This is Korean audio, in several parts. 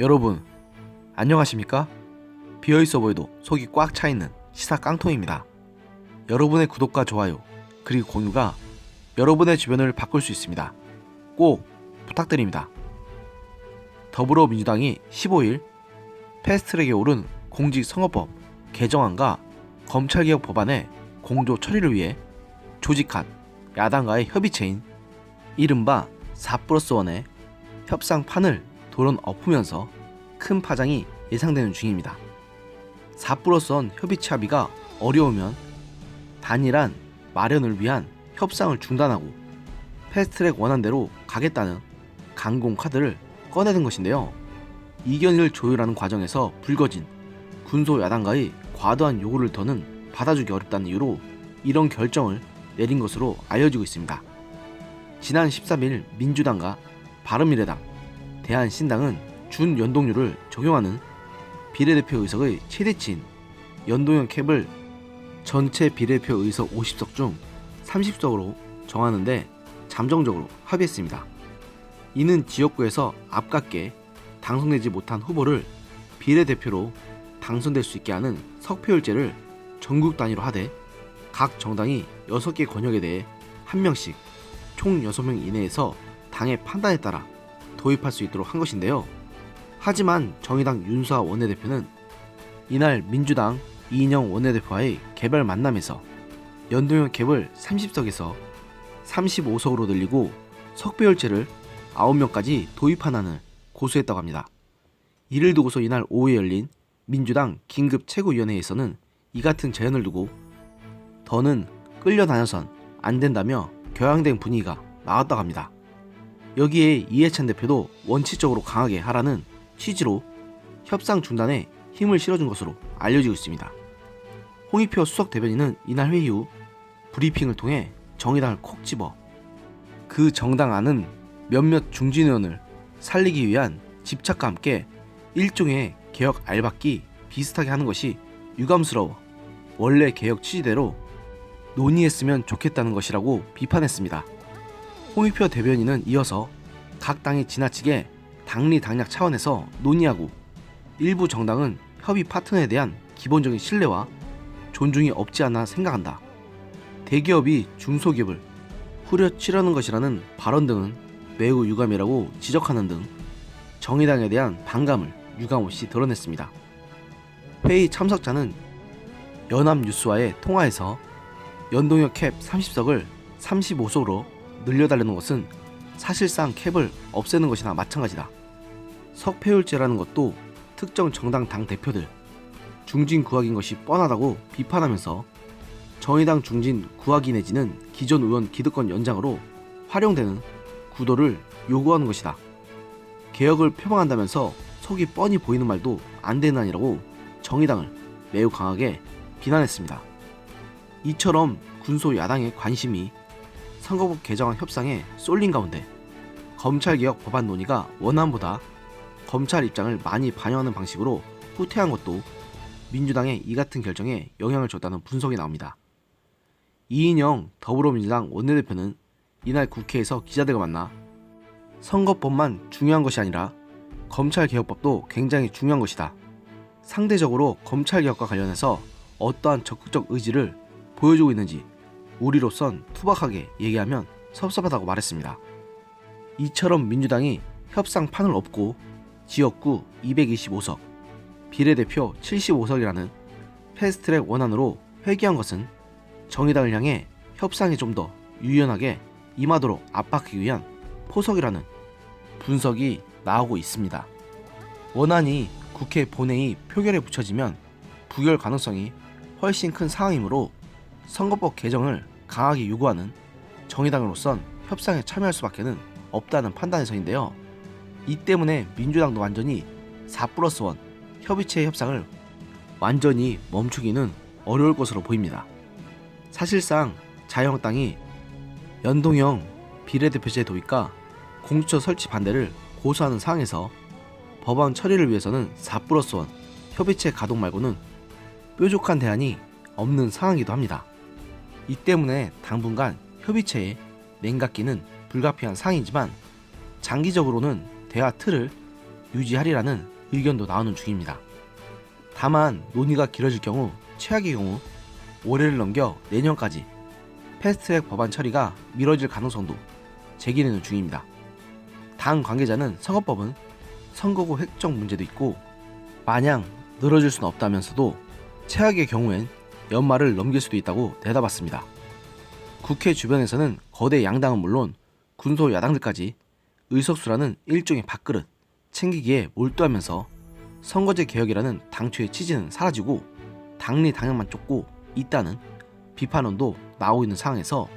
여러분, 안녕하십니까? 비어있어 보여도 속이 꽉 차있는 시사 깡통입니다. 여러분의 구독과 좋아요, 그리고 공유가 여러분의 주변을 바꿀 수 있습니다. 꼭 부탁드립니다. 더불어민주당이 15일 패스트트랙에 오른 공직선거법 개정안과 검찰개혁 법안의 공조 처리를 위해 조직한 야당과의 협의체인 이른바 4 플러스 1의 협상판을 도론 엎으면서 큰 파장이 예상되는 중입니다. 4 플러스 1 협의체 합의가 어려우면 단일한 마련을 위한 협상을 중단하고 패스트트랙 원안대로 가겠다는 강공 카드를 꺼내든 것인데요. 이견을 조율하는 과정에서 불거진 군소 야당과의 과도한 요구를 더는 받아주기 어렵다는 이유로 이런 결정을 내린 것으로 알려지고 있습니다. 지난 13일 민주당과 바른미래당, 대한신당은 준 연동률을 적용하는 비례대표 의석의 최대치인 연동형 캡을 전체 비례대표 의석 50석 중 30석으로 정하는데 잠정적으로 합의했습니다. 이는 지역구에서 아깝게 당선되지 못한 후보를 비례대표로 당선될 수 있게 하는 석표율제를 전국 단위로 하되 각 정당이 6개 권역에 대해 한 명씩 총 6명 이내에서 당의 판단에 따라 도입할 수 있도록 한 것인데요. 하지만 정의당 윤수아 원내대표는 이날 민주당 이인영 원내대표와의 개별 만남에서 연동형 캡을 30석에서 35석으로 늘리고 석배열제를 9명까지 도입하나는 고수했다고 합니다. 이를 두고서 이날 오후에 열린 민주당 긴급 최고위원회에서는 이 같은 제안을 두고 더는 끌려다녀선 안 된다며 격양된 분위기가 나왔다고 합니다. 여기에 이해찬 대표도 원칙적으로 강하게 하라는 취지로 협상 중단에 힘을 실어준 것으로 알려지고 있습니다. 홍익표 수석 대변인은 이날 회의 후 브리핑을 통해 정의당을 콕 집어 그 정당 안은 몇몇 중진 의원을 살리기 위한 집착과 함께 일종의 개혁 알박기 비슷하게 하는 것이 유감스러워 원래 개혁 취지대로 논의했으면 좋겠다는 것이라고 비판했습니다. 홍익표 대변인은 이어서 각 당이 지나치게 당리 당략 차원에서 논의하고 일부 정당은 협의 파트너에 대한 기본적인 신뢰와 존중이 없지 않나 생각한다. 대기업이 중소기업을 후려치려는 것이라는 발언 등은 매우 유감이라고 지적하는 등 정의당에 대한 반감을 유감없이 드러냈습니다. 회의 참석자는 연합뉴스와의 통화에서 연동형 캡 30석을 35석으로 늘려달라는 것은 사실상 캡을 없애는 것이나 마찬가지다. 석패율제라는 것도 특정 정당 당 대표들 중진 구학인 것이 뻔하다고 비판하면서 정의당 중진 구학이 내지는 기존 의원 기득권 연장으로 활용되는 구도를 요구하는 것이다. 개혁을 표방한다면서 속이 뻔히 보이는 말도 안 되는 아니라고 정의당을 매우 강하게 비난했습니다. 이처럼 군소 야당의 관심이 선거법 개정안 협상에 쏠린 가운데 검찰개혁 법안 논의가 원안보다 검찰 입장을 많이 반영하는 방식으로 후퇴한 것도 민주당의 이 같은 결정에 영향을 줬다는 분석이 나옵니다. 이인영 더불어민주당 원내대표는 이날 국회에서 기자들과 만나 선거법만 중요한 것이 아니라 검찰개혁법도 굉장히 중요한 것이다. 상대적으로 검찰개혁과 관련해서 어떠한 적극적 의지를 보여주고 있는지 우리로선 투박하게 얘기하면 섭섭하다고 말했습니다. 이처럼 민주당이 협상판을 엎고 지역구 225석, 비례대표 75석이라는 패스트트랙 원안으로 회귀한 것은 정의당을 향해 협상이 좀 더 유연하게 임하도록 압박하기 위한 포석이라는 분석이 나오고 있습니다. 원안이 국회 본회의 표결에 붙여지면 부결 가능성이 훨씬 큰 상황이므로 선거법 개정을 강하게 요구하는 정의당으로선 협상에 참여할 수밖에는 없다는 판단에서인데요. 이 때문에 민주당도 완전히 4 플러스 1 협의체 협상을 완전히 멈추기는 어려울 것으로 보입니다. 사실상 자유한국당이 연동형 비례대표제 도입과 공수처 설치 반대를 고수하는 상황에서 법안 처리를 위해서는 4 플러스 1 협의체 가동 말고는 뾰족한 대안이 없는 상황이기도 합니다. 이 때문에 당분간 협의체에 냉각기는 불가피한 상황이지만 장기적으로는 대화 틀을 유지하리라는 의견도 나오는 중입니다. 다만 논의가 길어질 경우 최악의 경우 올해를 넘겨 내년까지 패스트트랙 법안 처리가 미뤄질 가능성도 제기되는 중입니다. 당 관계자는 선거법은 선거구 획정 문제도 있고 마냥 늘어질 수는 없다면서도 최악의 경우엔 연말을 넘길 수도 있다고 대답했습니다. 국회 주변에서는 거대 양당은 물론 군소 야당들까지 의석수라는 일종의 밥그릇 챙기기에 몰두하면서 선거제 개혁이라는 당초의 취지는 사라지고 당리 당연만 쫓고 있다는 비판론도 나오고 있는 상황에서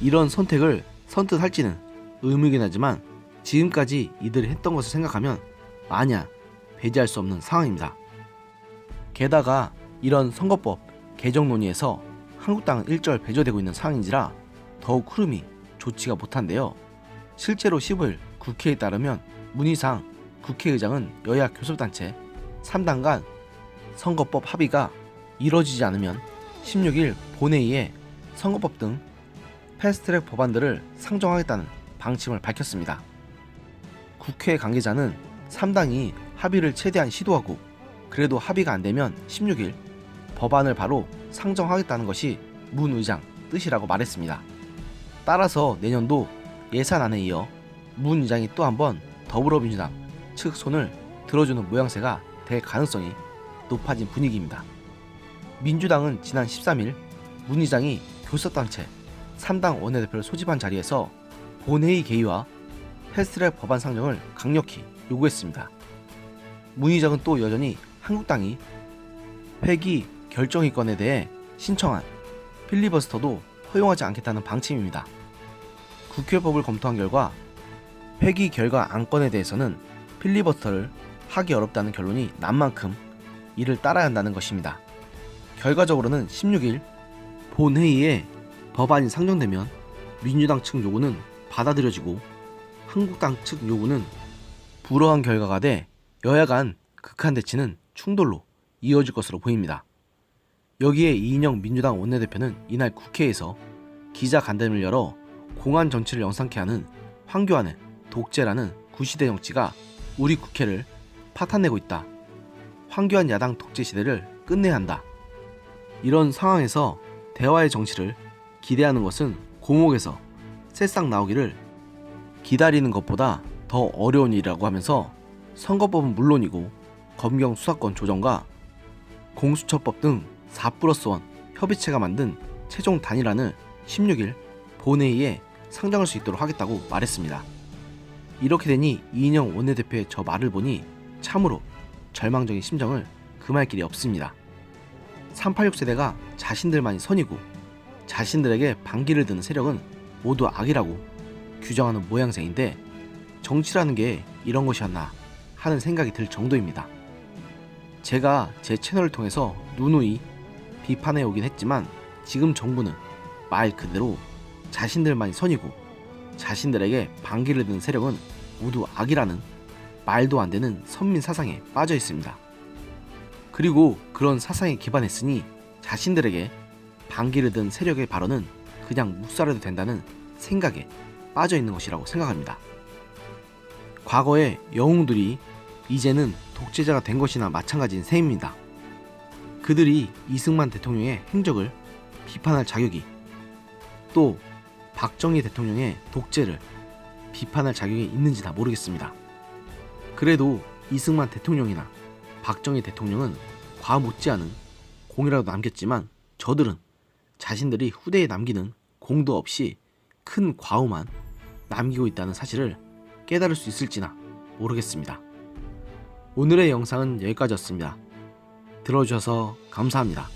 이런 선택을 선뜻 할지는 의문이긴 하지만 지금까지 이들이 했던 것을 생각하면 마냐 배제할 수 없는 상황입니다. 게다가 이런 선거법 개정 논의에서 한국당은 일절 배제되고 있는 상황인지라 더욱 흐름이 좋지가 못한데요. 실제로 15일 국회에 따르면 문희상 국회의장은 여야 교섭단체 3당 간 선거법 합의가 이뤄지지 않으면 16일 본회의에 선거법 등 패스트트랙 법안들을 상정하겠다는 방침을 밝혔습니다. 국회 관계자는 3당이 합의를 최대한 시도하고 그래도 합의가 안 되면 16일 법안을 바로 상정하겠다는 것이 문 의장 뜻이라고 말했습니다. 따라서 내년도 예산안에 이어 문 의장이 또 한번 더불어민주당 측 손을 들어주는 모양새가 될 가능성이 높아진 분위기입니다. 민주당은 지난 13일 문 의장이 교섭단체 3당 원내대표를 소집한 자리에서 본회의 개의와 패스트트랙 법안 상정을 강력히 요구했습니다. 문 의장은 또 여전히 한국당이 회기 결정의건에 대해 신청한 필리버스터도 허용하지 않겠다는 방침입니다. 국회법을 검토한 결과 회기 결과 안건에 대해서는 필리버스터를 하기 어렵다는 결론이 난 만큼 이를 따라야 한다는 것입니다. 결과적으로는 16일 본회의에 법안이 상정되면 민주당 측 요구는 받아들여지고 한국당 측 요구는 불허한 결과가 돼 여야 간 극한 대치는 충돌로 이어질 것으로 보입니다. 여기에 이인영 민주당 원내대표는 이날 국회에서 기자 간담회를 열어 공안 정치를 영상케 하는 황교안의 독재라는 구시대 정치가 우리 국회를 파탄내고 있다. 황교안 야당 독재 시대를 끝내야 한다. 이런 상황에서 대화의 정치를 기대하는 것은 공옥에서 새싹 나오기를 기다리는 것보다 더 어려운 일이라고 하면서 선거법은 물론이고 검경 수사권 조정과 공수처법 등 4 플러스 1 협의체가 만든 최종 단일안을 16일 본회의에 상정할 수 있도록 하겠다고 말했습니다. 이렇게 되니 이인영 원내대표의 저 말을 보니 참으로 절망적인 심정을 금할 길이 없습니다. 386 세대가 자신들만이 선이고 자신들에게 반기를 드는 세력은 모두 악이라고 규정하는 모양새인데 정치라는 게 이런 것이었나 하는 생각이 들 정도입니다. 제가 제 채널을 통해서 누누이 비판해 오긴 했지만 지금 정부는 말 그대로 자신들만이 선이고 자신들에게 반기를 드는 세력은 모두 악이라는 말도 안 되는 선민 사상에 빠져 있습니다. 그리고 그런 사상에 기반했으니 자신들에게 반기를 든 세력의 발언은 그냥 묵살해도 된다는 생각에 빠져 있는 것이라고 생각합니다. 과거의 영웅들이 이제는 독재자가 된 것이나 마찬가지인 셈입니다. 그들이 이승만 대통령의 행적을 비판할 자격이 또 박정희 대통령의 독재를 비판할 자격이 있는지 다 모르겠습니다. 그래도 이승만 대통령이나 박정희 대통령은 과 못지않은 공이라도 남겼지만 저들은 자신들이 후대에 남기는 공도 없이 큰 과오만 남기고 있다는 사실을 깨달을 수 있을지나 모르겠습니다. 오늘의 영상은 여기까지였습니다. 들어주셔서 감사합니다.